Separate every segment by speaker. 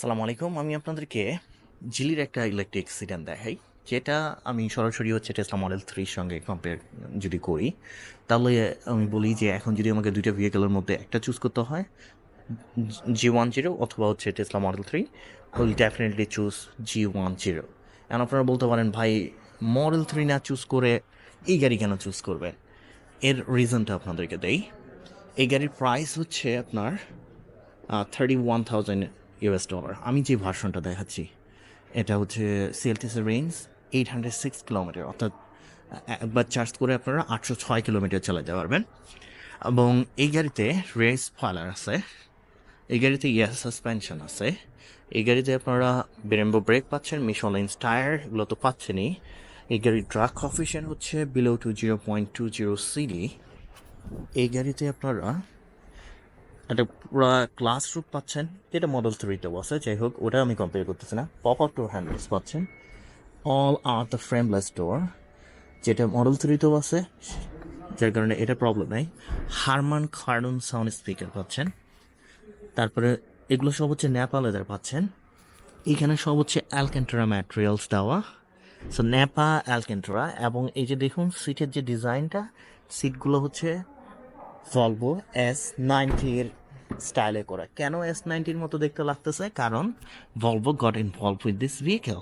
Speaker 1: সালাম আলাইকুম। আমি আপনাদেরকে জিলির একটা ইলেকট্রিক সিডান দেখাই। যেটা আমি সরাসরি হচ্ছে টেসলা মডেল থ্রির সঙ্গে কম্পেয়ার যদি করি, তাহলে আমি বলি যে এখন যদি আমাকে দুইটা ভেহিকেলের মধ্যে একটা চুজ করতে হয় জি ওয়ান জিরো অথবা হচ্ছে Tesla model three will definitely choose G one zero এখন আপনারা বলতে পারেন, ভাই মডেল থ্রি না চুজ করে এই গাড়ি কেন চুজ করবে এর রিজনটা আপনাদেরকে দেই। এই গাড়ির প্রাইস হচ্ছে আপনার thirty one thousand US dollar আমি যে ভার্সনটা দেখাচ্ছি, এটা হচ্ছে সিএলটিসের range eight hundred six kilometre অর্থাৎ একবার চার্জ করে আপনারা আটশো ছয় কিলোমিটার চালাতে পারবেন। এবং এই গাড়িতে রেস ফালার আছে, এই গাড়িতে ইয়ার সাসপেনশন আছে, এই গাড়িতে আপনারা বেরেম্বো ব্রেক পাচ্ছেন মিশন টায়ার এগুলো তো পাচ্ছেনই। এই গাড়ির ড্রাগ কফিশিয়ান হচ্ছে below two zero point two zero CD এই গাড়িতে আপনারা একটা পুরো ক্লাসরুম পাচ্ছেন। যেটা মডেল থ্রিতেও আছে যাই হোক, ওটা আমি কম্পেয়ার করতেছি না। পপ আপ ডোর হ্যান্ডেলস পাচ্ছেন। All are the frameless door যেটা মডেল থ্রিতেও আছে যার কারণে এটা প্রবলেম নেই। হারমান কার্ডুন সাউন্ড স্পিকার পাচ্ছেন। তারপরে এগুলো সব হচ্ছে ন্যাপা পাচ্ছেন। এখানে সব হচ্ছে অ্যালকেন্ট্রা ম্যাটেরিয়ালস দেওয়া। সো ন্যাপা অ্যালকেন্ট্রা এবং এই যে দেখুন সিটের যে ডিজাইনটা সিটগুলো হচ্ছে ভলভো এস নাইনটির স্টাইলে করা। কেন এস নাইনটির মতো দেখতে লাগতেছে? কারণ Volvo got involve with this vehicle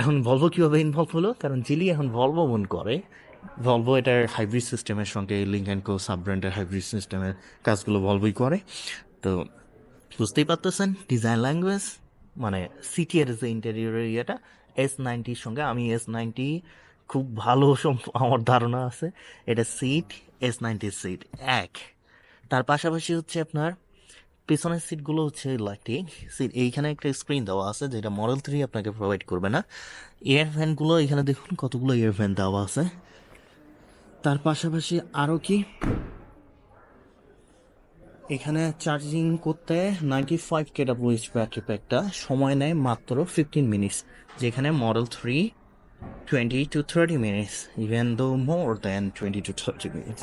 Speaker 1: এখন ভলভো কীভাবে ইনভলভ হলো? কারণ জিলি এখন ভলভো মন করে ভলভো এটার হাইব্রিড সিস্টেমের সঙ্গে লিঙ্ক অ্যান্ড কো সাব ব্র্যান্ডের হাইব্রিড সিস্টেমের কাজগুলো ভলভোই করে। তো বুঝতেই পারতেছেন ডিজাইন ল্যাঙ্গুয়েজ মানে সিটির যে ইন্টেরিয়রের ইয়েটা এস নাইনটির সঙ্গে আমি এস নাইনটি খুব ভালো আমার ধারণা আছে। এটা সিট এস নাইনটির সিট, এক। তার পাশাপাশি হচ্ছে আপনার পেছনের সিটগুলো হচ্ছে ইলেকট্রিক সিট, এইখানে একটা স্ক্রিন দেওয়া আছে যেটা মডেল থ্রি আপনাকে প্রোভাইড করবে না। এয়ার ফ্যানগুলো এখানে দেখুন কতগুলো এয়ার ফ্যান দেওয়া আছে। তার পাশাপাশি আরও কি? এখানে চার্জিং করতে নাইনটি ফাইভ কেডাব্লিউএইচ ব্যাটারি প্যাকটা সময় নেয় মাত্র ফিফটিন মিনিটস যেখানে model three twenty to thirty minutes even though more than twenty to thirty minutes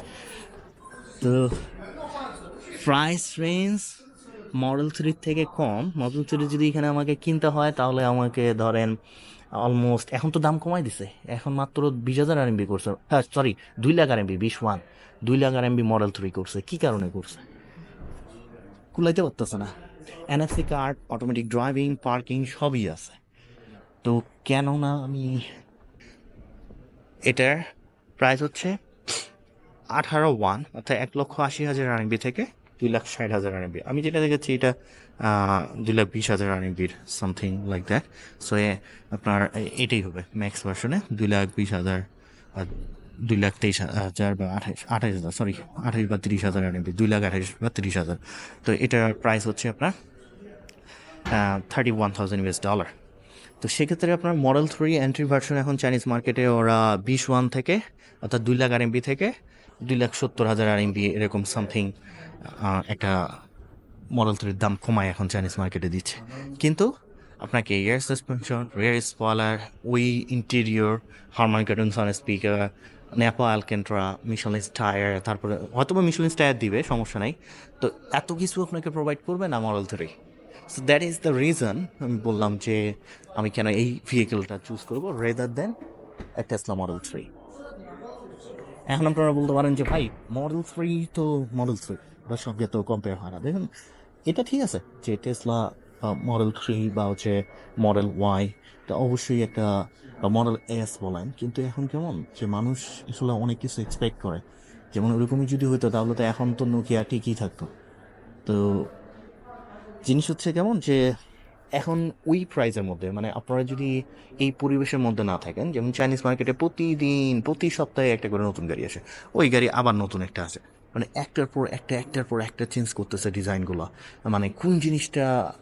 Speaker 1: তো প্রাইস রেঞ্জ মডেল থ্রির থেকে কম মডেল থ্রি যদি এখানে আমাকে কিনতে হয়, তাহলে আমাকে ধরেন অলমোস্ট এখন তো দাম কমাই দিছে। এখন মাত্র বিশ হাজার আর এমবি করছে। হ্যাঁ সরি দুই লাখ আর এমবি বিশ ওয়ান। দুই lakh R MB model three করছে। কি কারণে করছে? কুলাইতে পারতেছে না। NFC card automatic driving parking সবই আছে। তো কেন না আমি এটার প্রাইস হচ্ছে আঠারো ওয়ান অর্থাৎ এক লক্ষ আশি হাজার আরএমবি থেকে দুই লাখ ষাট হাজার আরএমবি আমি যেটা দেখেছি, এটা দুই লাখ বিশ হাজার আরএমবির সামথিং লাইক দ্যাট সো এ, আপনার এটাই হবে ম্যাক্স ভার্সনে দুই লাখ বিশ হাজার দুই লাখ তেইশ হাজার বা আঠাইশ আঠাইশ হাজার সরি আঠাইশ বা তিরিশ হাজার আরএমবি দুই লাখ আঠাইশ বা তিরিশ হাজার। তো, এটার প্রাইস হচ্ছে আপনার thirty one thousand US dollar তো সেক্ষেত্রে আপনার মডেল থ্রি এন্ট্রি ভার্সন এখন চাইনিজ মার্কেটে ওরা বিশ ওয়ান থেকে, অর্থাৎ দুই লাখ আরএমবি থেকে দুই লাখ সত্তর হাজার আরএমবি এরকম সামথিং একটা মডেল থ্রির দাম কমায় এখন চাইনিজ মার্কেটে দিচ্ছে। কিন্তু আপনাকে air suspension rear spoiler we interior Harman Kardon sound speaker nappa Alcantara Michelins tyre তারপরে হয়তো বা মিশলিন্স টায়ার দিবে, সমস্যা নাই। তো এত কিছু আপনাকে প্রোভাইড করবে না model three so that is the reason আমি বললাম যে আমি কেন এই ভেহিকেলটা চুজ করব rather than Tesla model three এখন আপনারা বলতে পারেন যে, ভাই মডেল থ্রি তো মডেল থ্রি বা সঙ্গে তো কম্পেয়ার হয় না। দেখুন, এটা ঠিক আছে যে টেসলা মডেল থ্রি বা হচ্ছে মডেল ওয়াই এটা অবশ্যই একটা মডেল এস বলেন। কিন্তু এখন কেমন যে মানুষ আসলে অনেক কিছু এক্সপেক্ট করে। যেমন ওরকমই যদি হতো তাহলে তো এখন তো নোকিয়া ঠিকই থাকতো। তো জিনিস হচ্ছে কেমন যে, এখন ওই প্রাইজের মধ্যে মানে আপনারা যদি এই পরিবেশের মধ্যে না থাকেন, যেমন চাইনিজ মার্কেটে প্রতিদিন, প্রতি সপ্তাহে একটা করে নতুন গাড়ি আসে। ওই গাড়ি আবার নতুন একটা আসে। মানে একটার পর একটা, একটার পর একটা চেঞ্জ করতেছে ডিজাইনগুলো মানে কোন জিনিসটা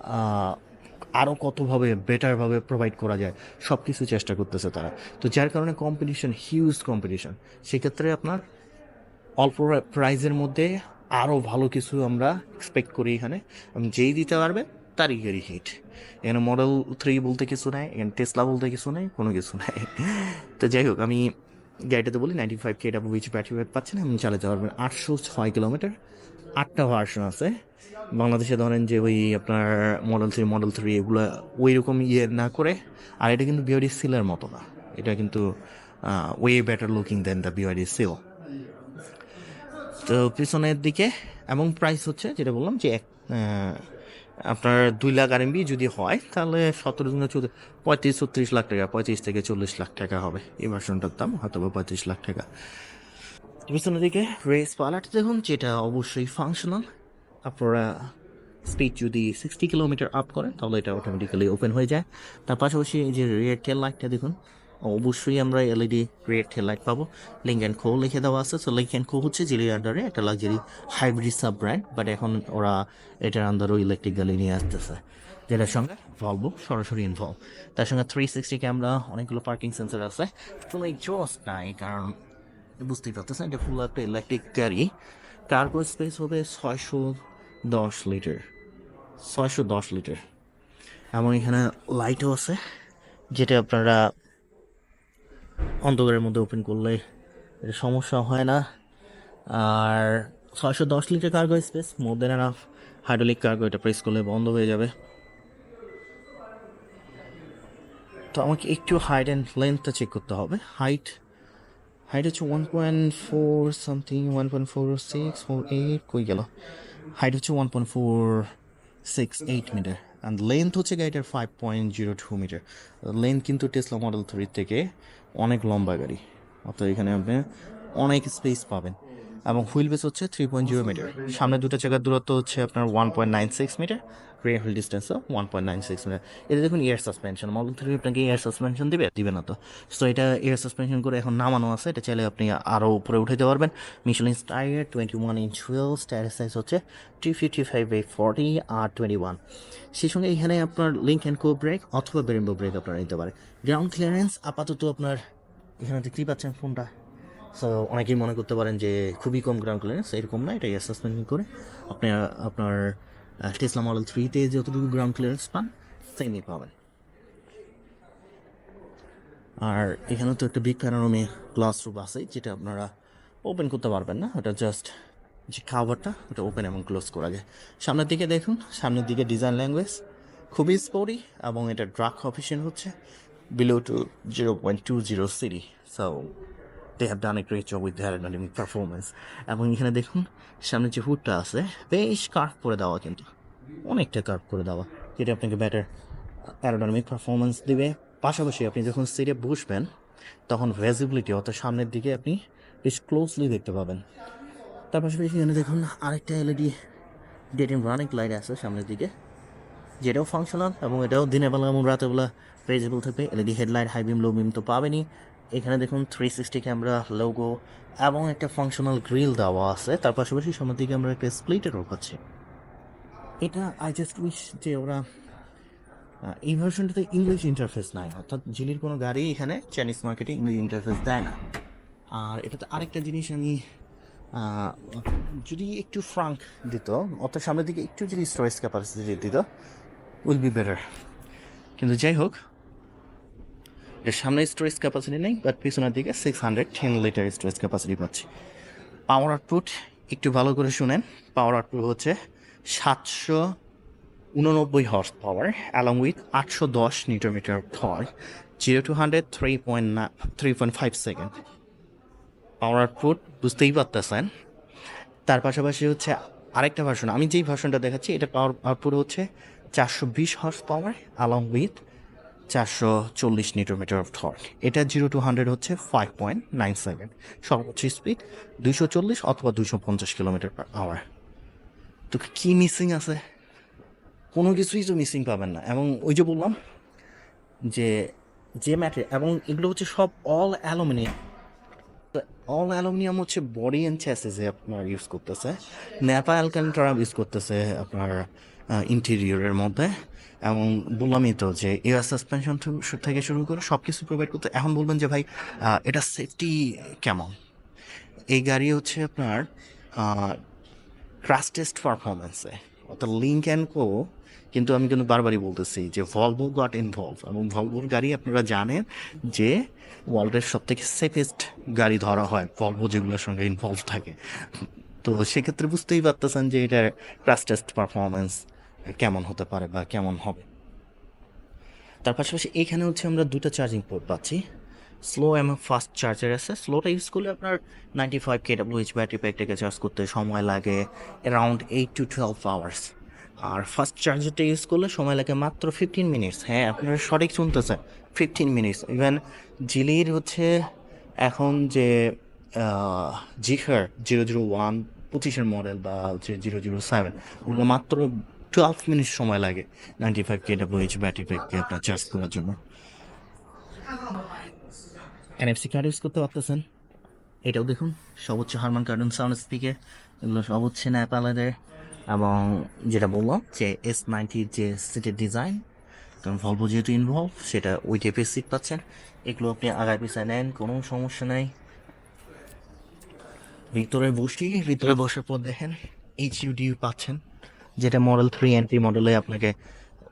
Speaker 1: আরও কতভাবে বেটারভাবে প্রোভাইড করা যায় সব কিছু চেষ্টা করতেছে তারা। তো যার কারণে কম্পিটিশন হিউজ কম্পিটিশন সেক্ষেত্রে আপনার অল্প প্রাইজের মধ্যে আরও ভালো কিছু আমরা এক্সপেক্ট করি এখানে। যেই দিতে পারবে, তারই গাড়ি হিট এখানে মডেল থ্রি বলতে কিছু নাই, এখানে টেসলা বলতে কিছু নাই, কোনো কিছু নাই। তো যাই হোক, আমি গাড়িটাতে বলি ninety five K W H battery pack পাচ্ছেন আপনি চালাতে পারবেন আটশো ছয় কিলোমিটার, আটটা ভার্সন আছে। বাংলাদেশে ধরেন যে ওই আপনার মডেল থ্রি মডেল থ্রি এগুলো ওই রকম ইয়ে না করে, আর এটা কিন্তু বিওডি সিলের মতো না। এটা কিন্তু way better looking than the BYD Seal তো পিছনের দিকে এবং প্রাইস হচ্ছে যেটা বললাম যে এক আপনার দুই লাখ আর আরএমবি যদি হয়, তাহলে সতেরো দিনে চৌদ্দ পঁয়ত্রিশ, ছত্রিশ লাখ টাকা, পঁয়ত্রিশ থেকে চল্লিশ লাখ টাকা হবে। এই ভার্সনটার দাম, হয়তো পঁয়ত্রিশ লাখ টাকা। পিছনের দিকে রেস পালাট দেখুন যেটা অবশ্যই ফাংশনাল আপনারা স্পিড যদি সিক্সটি কিলোমিটার আপ করেন, তাহলে এটা অটোমেটিক্যালি ওপেন হয়ে যায়। তার পাশাপাশি এই যে রেড টেল লাইটটা দেখুন অবশ্যই আমরা এলইডি টেল লাইট পাবো। লিঙ্ক অ্যান্ড কো লিখে দেওয়া আছে। সো লিঙ্ক অ্যান্ড কো হচ্ছে জিলির আন্ডারে একটা luxury hybrid sub brand but এখন ওরা এটার আন্ডারও ইলেকট্রিক গাড়ি নিয়ে আসতেছে। যেটার সঙ্গে ভলভো সরাসরি ইনভলভ তার সঙ্গে থ্রি সিক্সটি ক্যামেরা অনেকগুলো পার্কিং সেন্সার আছে। কোনো জোস নাই, কারণ বুঝতেই পারতেছেন, এটা ফুল একটা ইলেকট্রিক গাড়ি। কার্গো স্পেস হবে ছয়শো দশ লিটার ছয়শো দশ লিটার এবং এখানে লাইটও আছে, যেটা আপনারা অন্ধকারের মধ্যে ওপেন করলে এটা সমস্যা হয় না। আর ছয়শো দশ litre cargo space more than enough hydraulic cargo এটা প্রেস করলে বন্ধ হয়ে যাবে। তো আমাকে একটু হাইট অ্যান্ড লেন্থটা চেক করতে হবে। হাইট হাইট হচ্ছে one point four something one point four six four eight কই গেল? হাইট হচ্ছে one point four six eight metre and length হচ্ছে গাড়িটার five point zero two metre length কিন্তু টেসলা মডেল থ্রি থেকে অনেক লম্বা গাড়ি। অর্থাৎ এখানে আপনি অনেক স্পেস পাবেন। এবং হুইল বেস হচ্ছে থ্রি পয়েন্ট জিরো মিটার। সামনে দুটো জায়গার দূরত্ব হচ্ছে আপনার one point nine six metre rear wheel ডিস্টেন্সও one point nine six metre. এটা দেখুন এয়ার সাসপেনশন মডেল থ্রি আপনাকে এয়ার সাসপেনশন দিবে দিবে না তো। সো এটা এয়ার সাসপেনশন করে এখন নামানো আছে এটা চাইলে আপনি আরও উপরে উঠাইতে পারবেন। Michelin tyre twenty one inch wheels tyre size হচ্ছে three fifty five by forty R twenty one সেই সঙ্গে এখানে আপনার লিঙ্ক অ্যান্ড কো ব্রেক অথবা বেরেম্বো ব্রেক আপনারা নিতে পারেন। গ্রাউন্ড ক্লিয়ারেন্স আপাতত আপনার এখানে দেখতেই পাচ্ছেন ফোনটা সো অনেকেই মনে করতে পারেন যে খুবই কম গ্রাউন্ড ক্লিয়ারেন্স এরকম না এটা অ্যাসেসমেন্ট করে আপনি আপনার টেসলা মডেল থ্রিতে যতটুকু গ্রাউন্ড ক্লিয়ারেন্স পান সেমই পাবেন। আর এখানে তো একটা বিগ প্যানোরামি গ্লাস রুপ আছে, যেটা আপনারা ওপেন করতে পারবেন না, ওটা জাস্ট যে কাভারটা ওটা ওপেন এবং ক্লোজ করা যায়। সামনের দিকে দেখুন, সামনের দিকে ডিজাইন ল্যাঙ্গুয়েজ খুবই স্পোরি এবং এটা ড্রাগ অফিসিয়ান হচ্ছে below two zero point two zero CD so have done a great job with their anatomic performance এবং এখানে দেখুন, সামনে যে হুডটা আছে, বেশ কার্ভ করে দেওয়া কিন্তু। অনেকটা কার্ভ করে দেওয়া, যেটা আপনাকে ব্যাটার অ্যারোডাইনামিক পারফরমেন্স দিবে। পাশাপাশি আপনি যখন সিটে বসবেন, তখন ভিজিবিলিটি অর্থাৎ সামনের দিকে আপনি বেশ ক্লোজলি দেখতে পাবেন। তার পাশাপাশি এখানে দেখুন, আরেকটা এলইডি ডেট রানিং লাইট আছে সামনের দিকে, যেটাও ফাংশনাল এবং এটাও দিনের বেলা এবং রাতের বেলা ভেজিবল থাকবে। LED headlight high beam low beam তো পাবেনই। এখানে দেখুন থ্রি সিক্সটি ক্যামেরা লোগো এবং একটা ফাংশনাল গ্রিল দেওয়া আছে। তার পাশাপাশি সামনের দিকে আমরা একটা স্প্লিটারও পাচ্ছি। এটা আই জাস্ট উইশ যে ওরা এই ভার্সনটাতে ইংলিশ ইন্টারফেস নাই। অর্থাৎ জিলির কোনো গাড়ি এখানে চাইনিজ মার্কেটে ইংলিশ ইন্টারফেস দেয় না। আর এটাতে আরেকটা জিনিস আমি যদি একটু ফ্রাঙ্ক দিত, অর্থাৎ সামনের দিকে একটু যদি স্টোরেজ ক্যাপাসিটি দিত উইল বি বেটার কিন্তু যাই হোক এর সামনে স্টোরেজ ক্যাপাসিটি নেই বাট পিছনের দিকে six hundred ten litre storage capacity পাচ্ছি। পাওয়ার আউটপুট একটু ভালো করে শুনেন। পাওয়ার আউটপুট হচ্ছে সাতশো উননব্বই হর্স পাওয়ার অ্যালং উইথ আটশো দশ newton metre torque zero to hundred three point না three point five second power output বুঝতেই পারতেছেন। তার পাশাপাশি হচ্ছে আরেকটা ভার্সন আমি যেই ভার্সনটা দেখাচ্ছি, এটা পাওয়ার আউটপুট হচ্ছে চারশো বিশ হর্স পাওয়ার অ্যালং উইথ চারশো চল্লিশ নিউটোমিটার অফ থর্ক এটা জিরো টু হান্ড্রেড হচ্ছে ফাইভ পয়েন্ট নাইন সেকেন্ড সর্বোচ্চ স্পিড দুইশো চল্লিশ অথবা দুইশো পঞ্চাশ কিলোমিটার পার আওয়ার তো কী মিসিং আছে? কোনো কিছুই তো মিসিং পাবেন না। এবং ওই যে বললাম যে যে ম্যাটে এবং এগুলো হচ্ছে সব অল অ্যালুমিনিয়াম তো অল অ্যালুমিনিয়াম হচ্ছে বডি অ্যান্ড চ্যাসেসে আপনার ইউজ করতেছে। ন্যাপা অ্যালকান্টারা ইউজ করতেছে আপনার ইন্টেরিয়রের মধ্যে। এবং বললামই তো যে এয়ার সাসপেনশন থেকে শুরু করে সব কিছু প্রোভাইড করতে এখন বলবেন যে ভাই এটা সেফটি কেমন? এই গাড়ি হচ্ছে আপনার ক্রাশ টেস্ট পারফরমেন্সে অর্থাৎ লিঙ্ক অ্যান্ড কো কিন্তু আমি কিন্তু বারবারই বলতেছি যে ভলভো গট ইনভলভ এবং ভলভোর গাড়ি আপনারা জানেন যে ওয়ার্ল্ডের সব থেকে সেফেস্ট গাড়ি ধরা হয় ভলভো যেগুলোর সঙ্গে ইনভলভ থাকে। তো সেক্ষেত্রে বুঝতেই পারতেছেন যে এটার ক্রাশ টেস্ট পারফরমেন্স কেমন হতে পারে বা কেমন হবে। তার পাশাপাশি এখানে হচ্ছে আমরা দুটো চার্জিং পোর্ট পাচ্ছি। স্লো এবং ফাস্ট চার্জার আছে। স্লোটা ইউজ করলে আপনার ninety five K WH battery প্যাকটাকে charge করতে সময় লাগে around eight to twelve hours R first চার্জারটা ইউজ করলে সময় লাগে মাত্র ফিফটিন মিনিটস হ্যাঁ আপনারা সঠিক শুনতেছেন। ফিফটিন মিনিটস ইভেন জিলির হচ্ছে এখন যে জিহার জিরো জিরো ওয়ান পঁচিশের মডেল বা হচ্ছে জিরো জিরো সেভেন ওগুলো মাত্র টুয়েলভ মিনিট সময় লাগে। Ninety five K WH battery প্যাককে আপনার চার্জ করার জন্য। এনএফসি কার্ড ইউজ করতে পারতেছেন? এটাও দেখুন হচ্ছে হারমান কার্টুন সাউন্ড স্পিকে এগুলো সব হচ্ছে ন্যাপালেদের এবং যেটা বললাম যে এস নাইনটির যে সিটের ডিজাইন কারণ ভলভো যেহেতু ইনভলভ সেটা ওই টাইপের সিট পাচ্ছেন। এগুলো আপনি আগায় পিছায় নেন, কোনো সমস্যা নাই। ভিতরে বসি ভিতরে বসার পর দেখেন এইচ ইউডি পাচ্ছেন। যেটা মডেল থ্রি এন্ট্রি মডেলে আপনাকে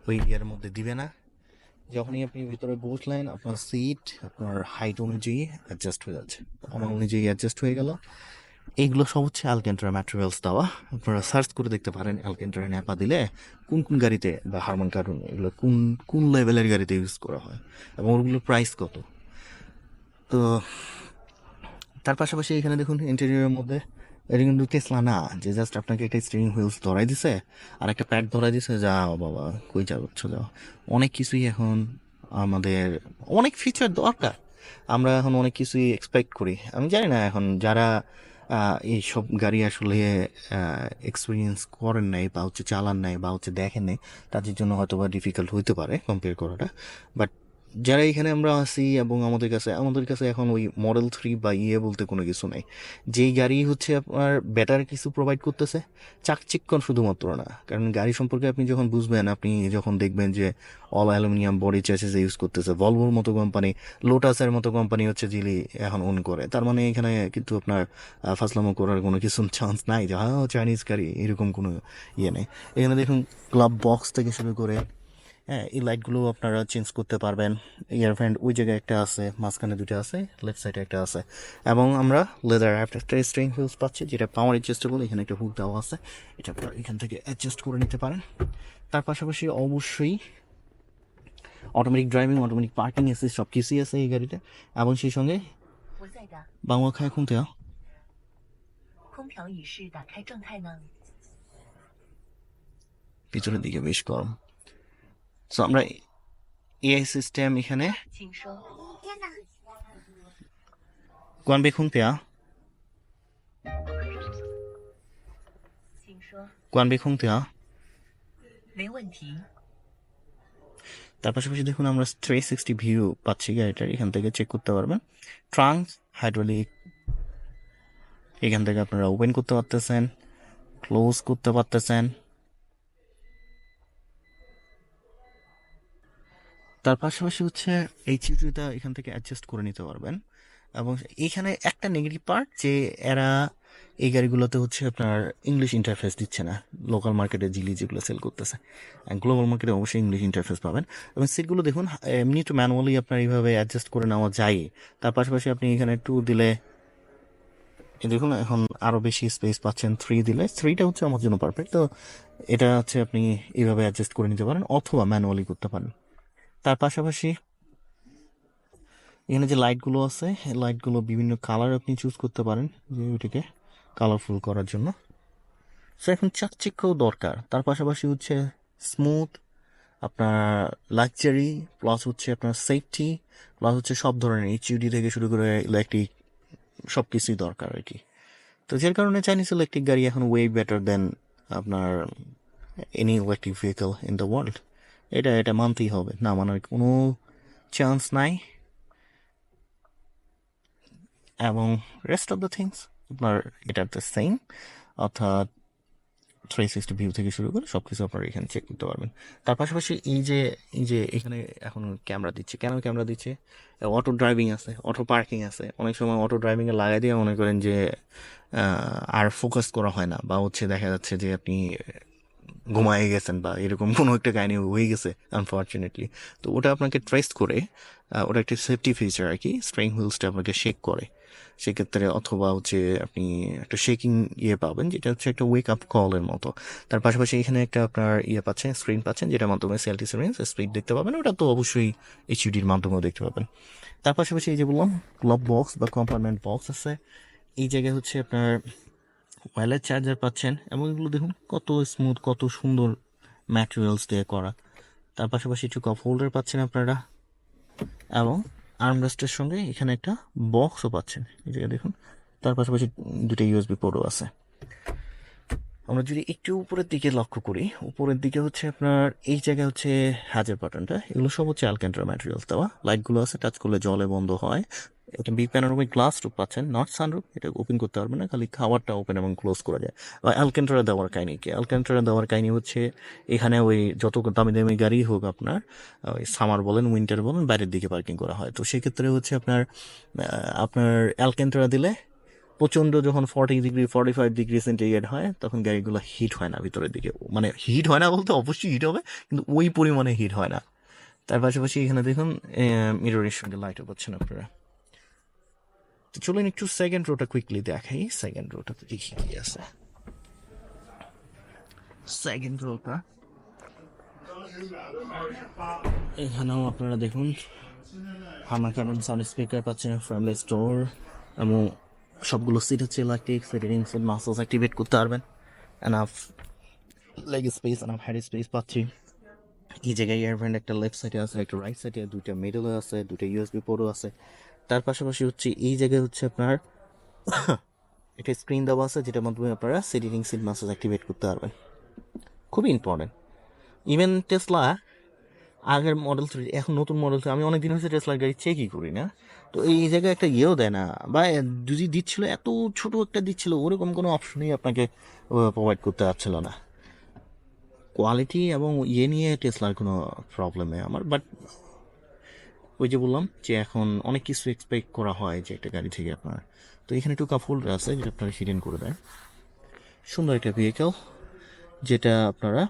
Speaker 1: ওই ইয়ার মধ্যে দিবে না। যখনই আপনি ভিতরে বসলেন আপনার সিট আপনার হাইট অনুযায়ী অ্যাডজাস্ট হয়ে যাচ্ছে। আমার অনুযায়ী অ্যাডজাস্ট হয়ে গেল। এইগুলো সব হচ্ছে অ্যালকেন্ট্রা ম্যাটেরিয়ালস দেওয়া। আপনারা সার্চ করে দেখতে পারেন অ্যালকেন্ট্রা ন্যাপা দিলে কোন কোন গাড়িতে বা হারমান কার্টুন এগুলো কোন কোন লেভেলের গাড়িতে ইউজ করা হয় এবং ওগুলোর প্রাইস কত। তো, তার পাশাপাশি এখানে দেখুন ইন্টেরিয়রের মধ্যে এটা কিন্তু টেসলা না যে জাস্ট আপনাকে একটা স্টিয়ারিং হুইলস ধরাই দিছে আর একটা প্যাড ধরাই দিছে যাও বাবা কই যা যাচ্ছ যাও। অনেক কিছুই এখন আমাদের অনেক ফিচার দরকার। আমরা এখন অনেক কিছুই এক্সপেক্ট করি। আমি জানি না এখন যারা আহ, এইসব গাড়ি আসলে এক্সপিরিয়েন্স করেন নাই বা হচ্ছে চালান নাই বা হচ্ছে দেখেন নাই তাদের জন্য হয়তো বা ডিফিকাল্ট হইতে পারে কম্পেয়ার করাটা। বাট যারা এখানে আমরা আসি এবং আমাদের কাছে আমাদের কাছে এখন ওই মডেল থ্রি বা ইয়ে বলতে কোনো কিছু নাই। যেই গাড়ি হচ্ছে আপনার বেটার কিছু প্রোভাইড করতেছে চাকচিক্কন শুধুমাত্র না। কারণ গাড়ি সম্পর্কে আপনি যখন বুঝবেন, আপনি যখন দেখবেন যে all aluminium body chassis use করতেছে ভলভোর মতো কোম্পানি লোটাসের মতো কোম্পানি হচ্ছে জিলি এখন ওন করে। তার মানে এখানে কিন্তু আপনার ফাসলামো করার কোনো কিছু চান্স নাই যে হ্যাঁ চাইনিজ গাড়ি, এরকম কোনো ইয়ে নেই। এখানে দেখুন ক্লাব বক্স থেকে শুরু করে হ্যাঁ এই লাইটগুলো আপনারা চেঞ্জ করতে পারবেন। ইয়ারফ্যান্ড ওই জায়গায় একটা আছে মাঝখানে দুটো আছে লেফট সাইডে একটা আছে। এবং আমরা লেদার একটা স্ট্রিং হিলস পাচ্ছি যেটা পাওয়ার অ্যাডজাস্টেবল এখানে একটা হুক দেওয়া আছে। এটা আপনারা এখান থেকে অ্যাডজাস্ট করে নিতে পারেন। তার পাশাপাশি অবশ্যই অটোমেটিক ড্রাইভিং অটোমেটিক পার্কিং এসে সব কিছুই আছে এই গাড়িতে। এবং সেই সঙ্গে বাংলা খায় খুঁতে পিছনের দিকে বেশ গরম। সো আমরা এআই সিস্টেম এখানে তার পাশাপাশি দেখুন আমরা থ্রি সিক্সটি ভিউ পাচ্ছি গাড়িটার এখান থেকে চেক করতে পারবেন। ট্রাঙ্ক হাইড্রোলিক এখান থেকে আপনারা ওপেন করতে পারতেছেন ক্লোজ করতে পারতেছেন। তার পাশাপাশি হচ্ছে এই চিত্রটা এখান থেকে অ্যাডজাস্ট করে নিতে পারবেন। এবং এখানে একটা নেগেটিভ পার্ট যে এরা এই গাড়িগুলোতে হচ্ছে আপনার ইংলিশ ইন্টারফেস দিচ্ছে না। লোকাল মার্কেটে জিলি যেগুলো সেল করতেছে। গ্লোবাল মার্কেটে অবশ্যই ইংলিশ ইন্টারফেস পাবেন। এবং সিটগুলো দেখুন, এমনি তো ম্যানুয়ালি আপনার এইভাবে অ্যাডজাস্ট করে নেওয়া যায়। তার পাশাপাশি আপনি এখানে টু দিলে দেখুন, এখন আরও বেশি স্পেস পাচ্ছেন থ্রি দিলে। থ্রিটা হচ্ছে আমার জন্য পারফেক্ট তো এটা হচ্ছে আপনি এইভাবে অ্যাডজাস্ট করে নিতে পারেন অথবা ম্যানুয়ালি করতে পারেন। তার পাশাপাশি এখানে যে লাইটগুলো আছে লাইটগুলো বিভিন্ন কালার আপনি চুজ করতে পারেন যে ওইটাকে কালারফুল করার জন্য। সো এখন চাকচিক্যও দরকার। তার পাশাপাশি হচ্ছে স্মুথ আপনার লাক্সারি প্লাস হচ্ছে আপনার সেফটি প্লাস হচ্ছে সব ধরনের এইচইউডি থেকে শুরু করে ইলেকট্রিক সব কিছুই দরকার আর কি। তো যার কারণে চাইনিজ ইলেকট্রিক গাড়ি এখন ওয়ে বেটার দেন আপনার any electric vehicle in the world এটা এটা মানতেই হবে। না, মানার কোনো চান্স নাই। এবং রেস্ট অফ দ্য থিংস আপনার এটা দ্য সেম অর্থাৎ থ্রি সিক্সটি ভিউ থেকে শুরু করে সব কিছু আপনারা এখানে চেক করতে পারবেন। তার পাশাপাশি এই যে এই যে এখানে এখন ক্যামেরা দিচ্ছে। কেন ক্যামেরা দিচ্ছে? অটো ড্রাইভিং আছে অটো পার্কিং আছে। অনেক সময় অটো ড্রাইভিংয়ে লাগাই দিয়ে মনে করেন যে আর ফোকাস করা হয় না। বা হচ্ছে দেখা যাচ্ছে যে আপনি ঘুমায় গেছেন বা এরকম কোনো একটা কাহিনি হয়ে গেছে আনফর্চুনেটলি তো ওটা আপনাকে ট্রেস করে ওটা একটা সেফটি ফিচার আর কি স্ট্রিং হুইলসটা আপনাকে শেক করে। সেক্ষেত্রে অথবা হচ্ছে আপনি একটা শেকিং ইয়ে পাবেন, যেটা হচ্ছে একটা ওয়েক আপ কলের মতো। তার পাশাপাশি এখানে একটা আপনার ইয়ে পাচ্ছেন স্ক্রিন পাচ্ছেন, যেটার মাধ্যমে সিএলটি সেভেন স্পিড দেখতে পাবেন। ওটা তো অবশ্যই এইচইডির মাধ্যমেও দেখতে পাবেন। তার পাশাপাশি এই যে বললাম ক্লব বক্স বা কম্পার্টমেন্ট বক্স আছে। এই জায়গায় হচ্ছে আপনার ওয়্যারলেস চার্জার পাচ্ছেন এবং এগুলো দেখুন কত স্মুথ কত সুন্দর ম্যাটেরিয়ালস দিয়ে করা। তার পাশাপাশি একটু কাপ হোল্ডার পাচ্ছেন আপনারা। এবং আর্মরেস্টের সঙ্গে এখানে একটা বক্সও পাচ্ছেন। এই জায়গায় দেখুন, তার পাশাপাশি দুটো ইউএসবি পোর্টও আছে। আমরা যদি একটু উপরের দিকে লক্ষ্য করি, উপরের দিকে হচ্ছে আপনার, এই জায়গায় হচ্ছে হাজার বাটনটা এগুলো সব হচ্ছে অ্যালকেন্ট্রা ম্যাটেরিয়ালস দেওয়া। লাইটগুলো আছে টাচ করলে জলে বন্ধ হয়। এটা বি প্যানোরামিক গ্লাস রুপ পাচ্ছেন নট সানরুপ এটা ওপেন করতে পারবেন না, খালি খাবারটা ওপেন এবং ক্লোজ করা যায়। আর অ্যালকেন্ট্রা দেওয়ার কাহিনি কি? অ্যালকেন্ট্রা দেওয়ার কাহিনি হচ্ছে, এখানে ওই যত দামি দামি গাড়ি হোক আপনার ওই সামার বলেন উইন্টার বলেন, বাইরের দিকে পার্কিং করা হয়। তো সেক্ষেত্রে হচ্ছে আপনার আপনার অ্যালকেন্ট্রা দিলে প্রচণ্ড যখন forty degree forty five degree centigrade হয়, তখন গাড়িগুলো হিট হয় না ভিতরের দিকে। মানে হিট হয় না বলতে অবশ্যই হিট হবে, কিন্তু ওই পরিমাণে হিট হয় না। তার পাশাপাশি এখানে দেখুন মিররের সঙ্গে লাইটও পাচ্ছেন আপনারা। তো চলুন একটু সেকেন্ড রোটা কুইকলি দেখাই। সেকেন্ড রোটা দেখি কি আছে। সেকেন্ড রোটা এখানেও আপনারা দেখুন হামার কারণ সাউন্ড স্পিকার পাচ্ছেন ফ্যামিলি স্টোর এবং সবগুলো সিট হচ্ছে electric setting seat muscles activate করতে পারবেন। Enough leg space enough head space পাচ্ছি। এই জায়গায় এয়ারভেন্ট একটা লেফট সাইডে আছে, একটা রাইট সাইডে দুইটা মিডলে আছে, দুইটা ইউএসবি পোর্টও আছে। তার পাশাপাশি হচ্ছে এই জায়গায় হচ্ছে আপনার, একটা স্ক্রিন দেওয়া আছে যেটার মাধ্যমে আপনারা সিটিং সিট মাসেজ অ্যাক্টিভেট করতে পারবেন। খুবই ইম্পর্টেন্ট ইভেন টেসলা আগের মডেল থ্রি এখন নতুন মডেল থ্রি আমি অনেক দিন হয়েছে টেসলার গাড়ি চেকই করি না। তো এই জায়গায় একটা ইয়েও দেয় না। বা যদি দিচ্ছিল, এত ছোট একটা দিচ্ছিল, ওরকম কোনো অপশনই আপনাকে প্রোভাইড করতে পারছিল না। কোয়ালিটি এবং ইয়ে নিয়ে টেসলার কোনো প্রবলেম আমার বাট ওই যে বললাম যে এখন অনেক কিছু এক্সপেক্ট করা হয় যে একটা গাড়ি থেকে আপনার। তো এখানে একটু কাপড় আছে যেটা আপনারা হিডেন করে দেয় সুন্দর একটা ভেহিকেল যেটা আপনারা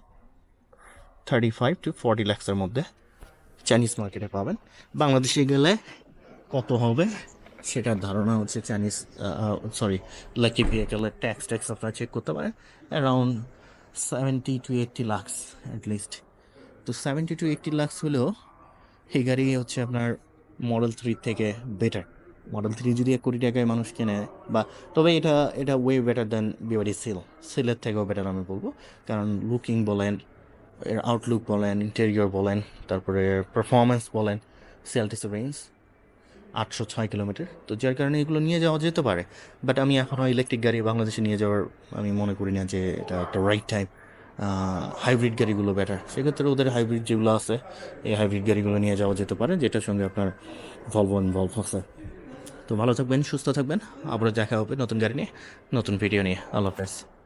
Speaker 1: থার্টি ফাইভ টু ফর্টি ল্যাক্সের মধ্যে চাইনিজ মার্কেটে পাবেন। বাংলাদেশে গেলে কত হবে সেটার ধারণা হচ্ছে চাইনিজ সরি লাকি ভেহিকেলের ট্যাক্স ট্যাক্স আপনারা চেক করতে পারেন। Around seventy to eighty lakhs at least তো সেভেন্টি টু এইটটি লাক্স হলেও এই গাড়ি হচ্ছে আপনার মডেল থ্রি থেকে বেটার মডেল থ্রি যদি এক কোটি টাকায় মানুষ কেনে, বা তবে এটা এটা ওয়ে বেটার দেন বিওয়ারি সিল সিলের থেকেও বেটার আমি বলব। কারণ লুকিং বলেন, এর আউটলুক বলেন ইন্টেরিয়র বলেন, তারপরে পারফরমেন্স বলেন সিএলটিসি রেঞ্জ আটশো ছয় কিলোমিটার। তো যার কারণে এগুলো নিয়ে যাওয়া যেতে পারে। বাট আমি এখনও ইলেকট্রিক গাড়ি বাংলাদেশে নিয়ে যাওয়ার আমি মনে করি না যে এটা একটা রাইট টাইম হাইব্রিড গাড়িগুলো বেটার সেক্ষেত্রে ওদের হাইব্রিড যেগুলো আছে, এই হাইব্রিড গাড়িগুলো নিয়ে যাওয়া যেতে পারে, যেটার সঙ্গে আপনার ভলভো ইনভলভ আছে। তো ভালো থাকবেন, সুস্থ থাকবেন। আবারও দেখা হবে নতুন গাড়ি নিয়ে, নতুন ভিডিও নিয়ে। আল্লাহ হাফেজ।